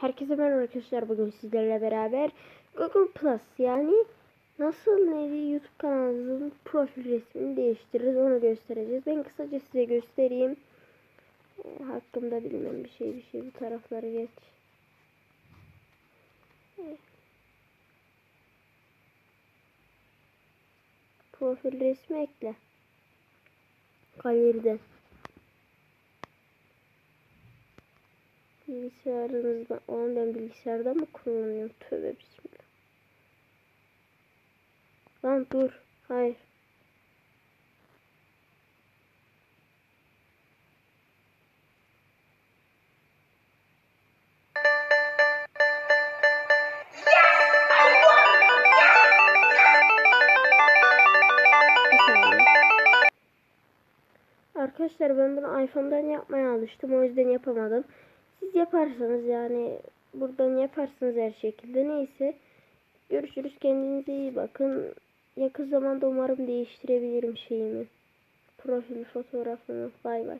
Herkese merhaba arkadaşlar. Bugün sizlerle beraber Google Plus yani nasıl nevi YouTube kanalımızın profil resmini değiştiririz onu göstereceğiz. Ben kısaca size göstereyim. E, hakkımda bilmem bir şey bir şey bu tarafları geç. E. Profil resmi ekle. Galeriden. Bilgisayarınızda, oğlum ben bilgisayarda mı kullanıyorum? Tövbe bismillah. Lan dur. Hayır. Arkadaşlar ben bunu iPhone'dan yapmaya alıştım. O yüzden yapamadım. Siz yaparsanız yani buradan yaparsınız her şekilde. Neyse. Görüşürüz. Kendinize iyi bakın. Yakın zamanda umarım değiştirebilirim şeyimi. Profil fotoğrafımı. Bay bay.